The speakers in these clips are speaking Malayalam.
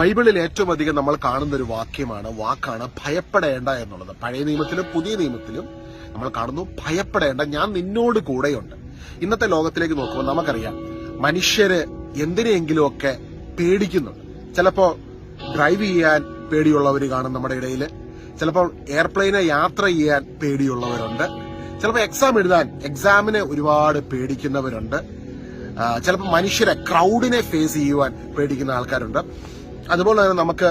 ബൈബിളിൽ ഏറ്റവും അധികം നമ്മൾ കാണുന്ന ഒരു വാക്യമാണ് വാക്കാണ് ഭയപ്പെടേണ്ട എന്നുള്ളത്. പഴയ നിയമത്തിലും പുതിയ നിയമത്തിലും നമ്മൾ കാണുന്നു ഭയപ്പെടേണ്ട ഞാൻ നിന്നോട് കൂടെയുണ്ട്. ഇന്നത്തെ ലോകത്തിലേക്ക് നോക്കുമ്പോൾ നമുക്കറിയാം മനുഷ്യര് എന്തിനെങ്കിലും ഒക്കെ പേടിക്കുന്നുണ്ട്. ചിലപ്പോ ഡ്രൈവ് ചെയ്യാൻ പേടിയുള്ളവർ കാണും നമ്മുടെ ഇടയിൽ ചിലപ്പോൾ എയർപ്ലെയിനെ യാത്ര ചെയ്യാൻ പേടിയുള്ളവരുണ്ട്. ചിലപ്പോൾ എക്സാം എഴുതാൻ എക്സാമിനെ ഒരുപാട് പേടിക്കുന്നവരുണ്ട്. ചിലപ്പോൾ മനുഷ്യരെ ക്രൗഡിനെ ഫേസ് ചെയ്യുവാൻ പേടിക്കുന്ന ആൾക്കാരുണ്ട്. അതുപോലെ തന്നെ നമുക്ക്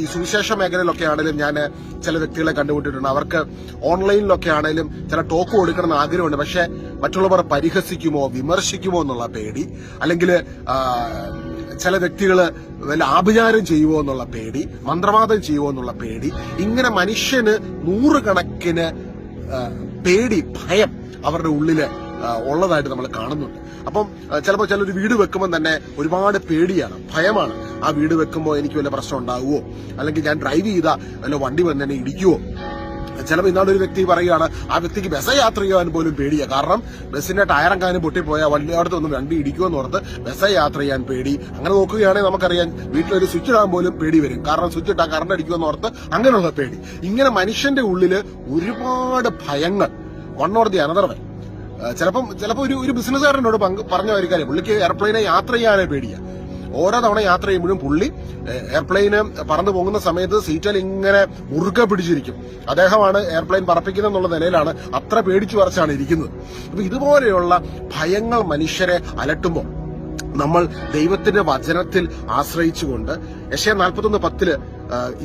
ഈ സുവിശേഷ മേഖലയിലൊക്കെ ആണെങ്കിലും ഞാൻ ചില വ്യക്തികളെ കണ്ടുപിട്ടിട്ടുണ്ട് അവർക്ക് ഓൺലൈനിലൊക്കെ ആണെങ്കിലും ചില ടോക്ക് കൊടുക്കണമെന്ന് ആഗ്രഹമുണ്ട്. പക്ഷെ മറ്റുള്ളവർ പരിഹസിക്കുമോ വിമർശിക്കുമോ എന്നുള്ള പേടി അല്ലെങ്കിൽ ചില വ്യക്തികൾ വല്ല ആഭിചാരം ചെയ്യുമോ എന്നുള്ള പേടി മന്ത്രവാദം ചെയ്യുമോ എന്നുള്ള പേടി ഇങ്ങനെ മനുഷ്യന് നൂറുകണക്കിന് പേടി ഭയം അവരുടെ ഉള്ളിൽ ഉള്ളതായിട്ട് നമ്മൾ കാണുന്നുണ്ട്. അപ്പം ചിലപ്പോൾ ചില ഒരു വീട് വെക്കുമ്പോൾ തന്നെ ഒരുപാട് പേടിയാണ് ഭയമാണ്. ആ വീട് വെക്കുമ്പോൾ എനിക്ക് വല്ല പ്രശ്നം ഉണ്ടാവുമോ അല്ലെങ്കിൽ ഞാൻ ഡ്രൈവ് ചെയ്താ വല്ല വണ്ടി വന്ന് എന്നെ ഇടിക്കുവോ? ചിലപ്പോൾ ഇന്നാളൊരു വ്യക്തി പറയുകയാണ് ആ വ്യക്തിക്ക് ബസ് യാത്ര ചെയ്യാൻ പോലും പേടിയാ. കാരണം ബസ്സിന്റെ ടയറെങ്ങാനും പൊട്ടിപ്പോയാൽ വല്ലിടത്തൊന്നും വണ്ടി ഇടിക്കുമെന്ന് ഓർത്ത് ബസ് യാത്ര ചെയ്യാൻ പേടി. അങ്ങനെ നോക്കുകയാണെങ്കിൽ നമുക്കറിയാം വീട്ടിലൊരു സ്വിച്ച് ഇടാൻ പോലും പേടി വരും. കാരണം സ്വിച്ച് ഇട്ടാൽ കറണ്ട് അടിക്കുമെന്ന് ഓർത്ത് അങ്ങനെയുള്ള പേടി. ഇങ്ങനെ മനുഷ്യന്റെ ഉള്ളിൽ ഒരുപാട് ഭയങ്ങൾ. വൺ ഓർ ദി അനദർ ചിലപ്പം ചിലപ്പോൾ ഒരു ഒരു ബിസിനസ്സുകാരനോട് പങ്ക് പറഞ്ഞ ഒരു കാര്യം പുള്ളിക്ക് എയർപ്ലെയിനെ യാത്ര ചെയ്യാനേ പേടിയാ. ഓരോ തവണ യാത്ര ചെയ്യുമ്പോഴും പുള്ളി എയർപ്ലെയിന് പറന്നു പോകുന്ന സമയത്ത് സീറ്റിൽ ഇങ്ങനെ മുറുകെ പിടിച്ചിരിക്കും. അദ്ദേഹമാണ് എയർപ്ലെയിൻ പറപ്പിക്കുന്നത് എന്നുള്ള നിലയിലാണ് അത്ര പേടിച്ചു വരച്ചാണ് ഇരിക്കുന്നത്. അപ്പൊ ഇതുപോലെയുള്ള ഭയങ്ങൾ മനുഷ്യരെ അലട്ടുമ്പോൾ നമ്മൾ ദൈവത്തിന്റെ വചനത്തിൽ ആശ്രയിച്ചുകൊണ്ട് യശയ നാൽപ്പത്തൊന്ന് പത്തിൽ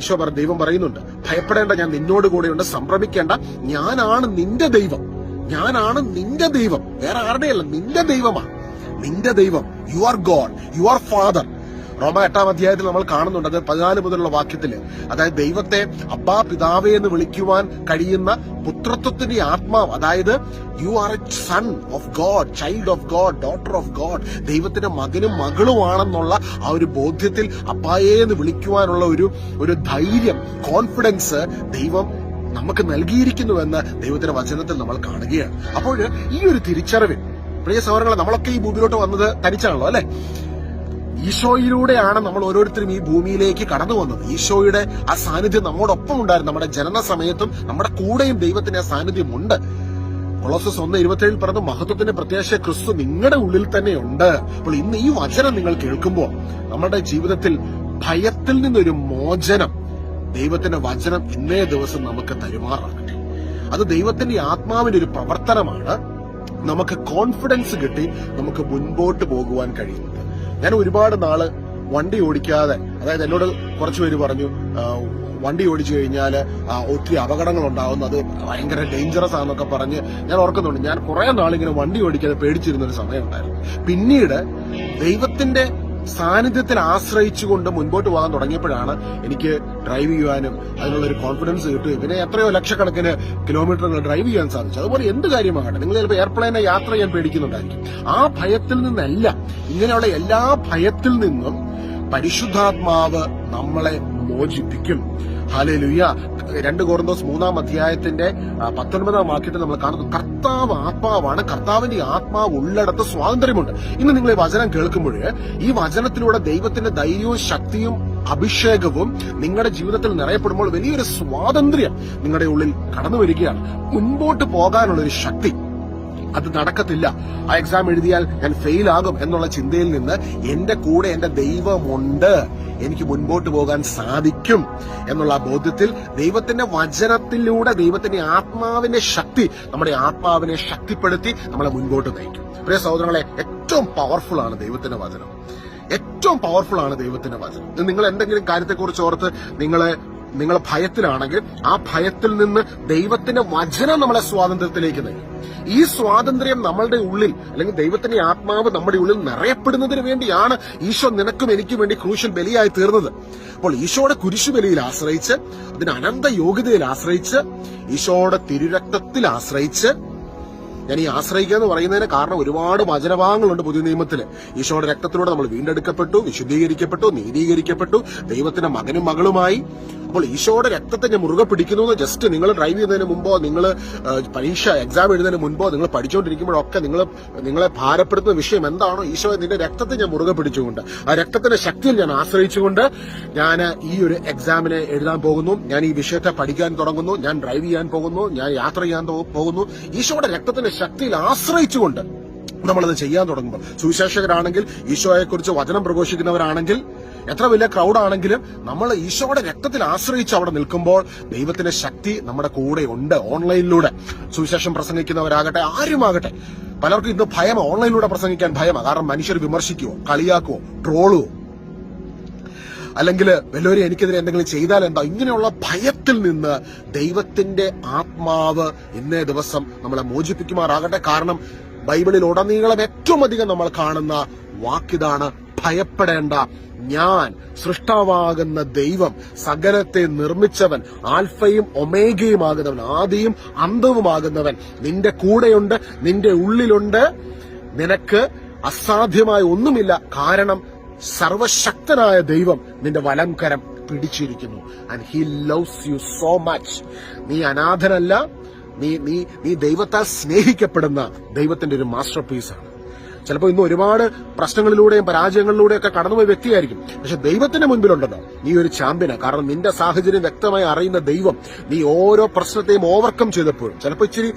ഈശോ ദൈവം പറയുന്നുണ്ട് ഭയപ്പെടേണ്ട ഞാൻ നിന്നോട് കൂടെയുണ്ട് സംഭ്രമിക്കേണ്ട ഞാനാണ് നിന്റെ ദൈവം. ഞാനാണ് നിന്റെ ദൈവം. വേറെ ആരുടെയല്ല നിന്റെ ദൈവമാണ് നിന്റെ ദൈവം. You are God you are father റോമ എട്ടാം അധ്യായത്തിൽ നമ്മൾ കാണുന്നുണ്ട് അത് പതിനാല് മുതലുള്ള വാക്യത്തിൽ അതായത് ദൈവത്തെ അബ്ബാ പിതാവേ എന്ന് വിളിക്കുവാൻ കഴിയുന്ന പുത്രത്വത്തിന്റെ ആത്മാവ്. അതായത് you are a son of God child of God daughter of God ദൈവത്തിന്റെ മകനും മകളുമാണെന്നുള്ള ആ ഒരു ബോധ്യത്തിൽ അപ്പായേ എന്ന് വിളിക്കുവാനുള്ള ഒരു ഒരു ധൈര്യം കോൺഫിഡൻസ് ദൈവം നമുക്ക് നൽകിയിരിക്കുന്നുവെന്ന് ദൈവത്തിന്റെ വചനത്തിൽ നമ്മൾ കാണുകയാണ്. അപ്പോൾ ഈ ഒരു തിരിച്ചറിവിൽ പ്രിയ സഹോദരങ്ങളെ നമ്മളൊക്കെ ഈ ഭൂമിയിലോട്ട് വന്നത് തനിച്ചാണല്ലോ അല്ലെ? ഈശോയിലൂടെയാണ് നമ്മൾ ഓരോരുത്തരും ഈ ഭൂമിയിലേക്ക് കടന്നു വന്നത് ഈശോയുടെ ആ സാന്നിധ്യം നമ്മോടൊപ്പം ഉണ്ടായിരുന്നു. നമ്മുടെ ജനന സമയത്തും നമ്മുടെ കൂടെയും ദൈവത്തിന്റെ ആ സാന്നിധ്യം ഉണ്ട്. കൊളോസസ് ഒന്ന് ഇരുപത്തിയേഴിൽ പറഞ്ഞ മഹത്വത്തിന്റെ പ്രത്യാശ ക്രിസ്തു നിങ്ങളുടെ ഉള്ളിൽ തന്നെയുണ്ട് അപ്പോൾ ഇന്ന് ഈ വചനം നിങ്ങൾ കേൾക്കുമ്പോൾ നമ്മുടെ ജീവിതത്തിൽ ഭയത്തിൽ നിന്നൊരു മോചനം ദൈവത്തിന്റെ വചനം ഇന്നേ ദിവസം നമുക്ക് തരുമാറാകട്ടെ. അത് ദൈവത്തിന്റെ ആത്മാവിന്റെ ഒരു പ്രവർത്തനമാണ് നമുക്ക് കോൺഫിഡൻസ് കിട്ടി നമുക്ക് മുൻപോട്ട് പോകുവാൻ കഴിയുന്നത്. ഞാൻ ഒരുപാട് നാൾ വണ്ടി ഓടിക്കാതെ അതായത് എന്നോട് കുറച്ചു പേര് പറഞ്ഞു വണ്ടി ഓടിച്ചു കഴിഞ്ഞാൽ ഒത്തിരി അപകടങ്ങൾ ഉണ്ടാവുന്നു അത് ഭയങ്കര ഡേഞ്ചറസ് ആണെന്നൊക്കെ പറഞ്ഞ് ഞാൻ ഓർക്കുന്നുണ്ട്. ഞാൻ കുറെ നാളിങ്ങനെ വണ്ടി ഓടിക്കാതെ പേടിച്ചിരുന്ന ഒരു സമയം ഉണ്ടായിരുന്നു പിന്നീട് ദൈവത്തിന്റെ സാന്നിധ്യത്തിൽ ആശ്രയിച്ചുകൊണ്ട് മുൻപോട്ട് പോകാൻ തുടങ്ങിയപ്പോഴാണ് എനിക്ക് ഡ്രൈവ് ചെയ്യുവാനും അതിനുള്ള ഒരു കോൺഫിഡൻസ് കിട്ടുകയും പിന്നെ എത്രയോ ലക്ഷക്കണക്കിന് കിലോമീറ്ററുകൾ ഡ്രൈവ് ചെയ്യാൻ സാധിച്ചു. അതുപോലെ എന്ത് കാര്യമാകട്ടെ നിങ്ങൾ ചിലപ്പോൾ എയർപ്ലെയിനെ യാത്ര ചെയ്യാൻ പേടിക്കുന്നുണ്ടായിരിക്കും. ആ ഭയത്തിൽ നിന്നല്ല ഇങ്ങനെയുള്ള എല്ലാ ഭയത്തിൽ നിന്നും പരിശുദ്ധാത്മാവ് നമ്മളെ മോചിപ്പിക്കും. ഹാലേ ലുയ്യ രണ്ട് കോർന്തോസ് മൂന്നാം അധ്യായത്തിന്റെ പത്തൊൻപതാം വാക്യത്തിൽ നമ്മൾ കാണുന്നു കർത്താവ് ആത്മാവാണ്. കർത്താവിന്റെ ആത്മാവ് ഉള്ളിടത്ത് സ്വാതന്ത്ര്യമുണ്ട്. ഇന്ന് നിങ്ങൾ ഈ വചനം കേൾക്കുമ്പോൾ ഈ വചനത്തിലൂടെ ദൈവത്തിന്റെ ധൈര്യവും ശക്തിയും അഭിഷേകവും നിങ്ങളുടെ ജീവിതത്തിൽ നിറയപ്പെടുമ്പോൾ വലിയൊരു സ്വാതന്ത്ര്യം നിങ്ങളുടെ ഉള്ളിൽ കടന്നു വരികയാണ് മുൻപോട്ട് പോകാനുള്ള ഒരു ശക്തി. അത് നടക്കത്തില്ല. ആ എക്സാം എഴുതിയാൽ ഞാൻ ഫെയിൽ ആകും എന്നുള്ള ചിന്തയിൽ നിന്ന് എന്റെ കൂടെ എന്റെ ദൈവമുണ്ട്. എനിക്ക് മുൻപോട്ട് പോകാൻ സാധിക്കും എന്നുള്ള ബോധ്യത്തിൽ ദൈവത്തിന്റെ വചനത്തിലൂടെ ദൈവത്തിന്റെ ആത്മാവിന്റെ ശക്തി നമ്മുടെ ആത്മാവിനെ ശക്തിപ്പെടുത്തി നമ്മളെ മുൻപോട്ട് നയിക്കും. പ്രിയ സഹോദരങ്ങളെ ഏറ്റവും പവർഫുൾ ആണ് ദൈവത്തിന്റെ വചനം. ഏറ്റവും പവർഫുൾ ആണ് ദൈവത്തിന്റെ വചനം. നിങ്ങൾ എന്തെങ്കിലും കാര്യത്തെക്കുറിച്ച് ഓർത്ത് നിങ്ങളെ നിങ്ങൾ ഭയത്തിലാണെങ്കിൽ ആ ഭയത്തിൽ നിന്ന് ദൈവത്തിന്റെ വചനം നമ്മളെ സ്വാതന്ത്ര്യത്തിലേക്ക് നയിക്കും. ഈ സ്വാതന്ത്ര്യം നമ്മളുടെ ഉള്ളിൽ അല്ലെങ്കിൽ ദൈവത്തിന്റെ ആത്മാവ് നമ്മുടെ ഉള്ളിൽ നിറയപ്പെടുന്നതിന് വേണ്ടിയാണ് ഈശോ നിനക്കും എനിക്കും വേണ്ടി ക്രൂശൻ ബലിയായി തീർന്നത്. അപ്പോൾ ഈശോയുടെ കുരിശു ബലിയിൽ ആശ്രയിച്ച് അതിന് അനന്ത യോഗ്യതയിൽ ആശ്രയിച്ച് ഈശോയുടെ തിരുരക്തത്തിൽ ആശ്രയിച്ച് ഞാൻ ഈ ആശ്രയിക്കുക എന്ന് പറയുന്നതിന് കാരണം ഒരുപാട് വചനഭാഗങ്ങളുണ്ട് പുതിയ നിയമത്തിൽ ഈശോയുടെ രക്തത്തിലൂടെ നമ്മൾ വീണ്ടെടുക്കപ്പെട്ടു വിശുദ്ധീകരിക്കപ്പെട്ടു നീതീകരിക്കപ്പെട്ടു ദൈവത്തിന്റെ മകനും മകളുമായി അപ്പോൾ ഈശോയുടെ രക്തത്തെ ഞാൻ മുറുകെ പിടിക്കുന്നു എന്ന് ജസ്റ്റ് നിങ്ങൾ ഡ്രൈവ് ചെയ്യുന്നതിന് മുമ്പോ നിങ്ങൾ പരീക്ഷ എക്സാം എഴുതുന്നതിന് മുൻപോ നിങ്ങൾ പഠിച്ചുകൊണ്ടിരിക്കുമ്പോഴൊക്കെ നിങ്ങൾ നിങ്ങളെ ഭാരപ്പെടുത്തുന്ന വിഷയം എന്താണോ ഈശോ നിന്റെ രക്തത്തെ ഞാൻ മുറുകെ പിടിച്ചുകൊണ്ട് ആ രക്തത്തിന്റെ ശക്തിയിൽ ഞാൻ ആശ്രയിച്ചുകൊണ്ട് ഞാൻ ഈ ഒരു എക്സാമിനെ എഴുതാൻ പോകുന്നു. ഞാൻ ഈ വിഷയത്തെ പഠിക്കാൻ തുടങ്ങുന്നു. ഞാൻ ഡ്രൈവ് ചെയ്യാൻ പോകുന്നു. ഞാൻ യാത്ര ചെയ്യാൻ പോകുന്നു. ഈശോയുടെ രക്തത്തിന്റെ ശക്തിയിൽ ആശ്രയിച്ചുകൊണ്ട് നമ്മളത് ചെയ്യാൻ തുടങ്ങുമ്പോൾ സുവിശേഷകരാണെങ്കിൽ ഈശോയെക്കുറിച്ച് വചനം പ്രഘോഷിക്കുന്നവരാണെങ്കിൽ എത്ര വലിയ ക്രൗഡാണെങ്കിലും നമ്മൾ ഈശോയുടെ രക്തത്തിൽ ആശ്രയിച്ച് അവിടെ നിൽക്കുമ്പോൾ ദൈവത്തിന്റെ ശക്തി നമ്മുടെ കൂടെ ഉണ്ട് ഓൺലൈനിലൂടെ. സുവിശേഷം പ്രസംഗിക്കുന്നവരാകട്ടെ ആരുമാകട്ടെ. പലർക്കും ഇന്ന് ഭയം ഓൺലൈനിലൂടെ പ്രസംഗിക്കാൻ ഭയമാണ് കാരണം മനുഷ്യർ വിമർശിക്കുവോ കളിയാക്കുവോ ട്രോളുവോ? അല്ലെങ്കിൽ വല്ലവരും എനിക്കെതിരെ എന്തെങ്കിലും ചെയ്താൽ എന്താ? ഇങ്ങനെയുള്ള ഭയത്തിൽ നിന്ന് ദൈവത്തിന്റെ ആത്മാവ് ഇന്നേ ദിവസം നമ്മളെ മോചിപ്പിക്കുമാറാകട്ടെ. കാരണം ബൈബിളിൽ ഉടനീളം ഏറ്റവും അധികം നമ്മൾ കാണുന്ന വാക്കിതാണ് ഭയപ്പെടേണ്ട. ഞാൻ സൃഷ്ടാവാകുന്ന ദൈവം സകലത്തെ നിർമ്മിച്ചവൻ ആൽഫയും ഒമേഗയുമാകുന്നവൻ ആദിയും അന്തവുമാകുന്നവൻ നിന്റെ കൂടെയുണ്ട് നിന്റെ ഉള്ളിലുണ്ട്. നിനക്ക് അസാധ്യമായ ഒന്നുമില്ല. കാരണം സർവശക്തനായ ദൈവം നിന്റെ വലംകരം പിടിച്ചിരിക്കുന്നു. And he loves you so much നീ അനാഥനല്ല. നീ നീ നീ ദൈവത്താൽ സ്നേഹിക്കപ്പെടുന്ന ദൈവത്തിന്റെ ഒരു മാസ്റ്റർ പീസാണ് ചിലപ്പോൾ ഇന്ന് ഒരുപാട് പ്രശ്നങ്ങളിലൂടെയും പരാജയങ്ങളിലൂടെയും ഒക്കെ കടന്നുപോയ വ്യക്തിയായിരിക്കും. പക്ഷെ ദൈവത്തിന്റെ മുൻപിലുണ്ടല്ലോ നീ ഒരു ചാമ്പ്യനാണ് കാരണം നിന്റെ സാഹചര്യം വ്യക്തമായി അറിയുന്ന ദൈവം നീ ഓരോ പ്രശ്നത്തെയും ഓവർകം ചെയ്തപ്പോഴും ചിലപ്പോൾ ഇച്ചിരി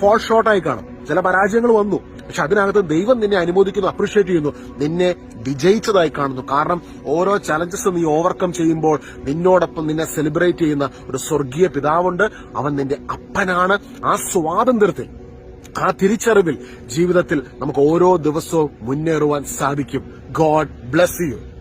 ഫോൾ ഷോർട്ടായി കാണും. ചില പരാജയങ്ങൾ വന്നു. പക്ഷെ അതിനകത്ത് ദൈവം നിന്നെ അനുമോദിക്കുന്നു അപ്രീഷിയേറ്റ് ചെയ്യുന്നു നിന്നെ വിജയിച്ചതായി കാണുന്നു. കാരണം ഓരോ ചലഞ്ചസ് നീ ഓവർകം ചെയ്യുമ്പോൾ നിന്നോടൊപ്പം നിന്നെ സെലിബ്രേറ്റ് ചെയ്യുന്ന ഒരു സ്വർഗീയ പിതാവുണ്ട്. അവൻ നിന്റെ അപ്പനാണ്. ആ സ്വാതന്ത്ര്യത്തിൽ ആ തിരിച്ചറിവിൽ ജീവിതത്തിൽ നമുക്ക് ഓരോ ദിവസവും മുന്നേറുവാൻ സാധിക്കും. God bless you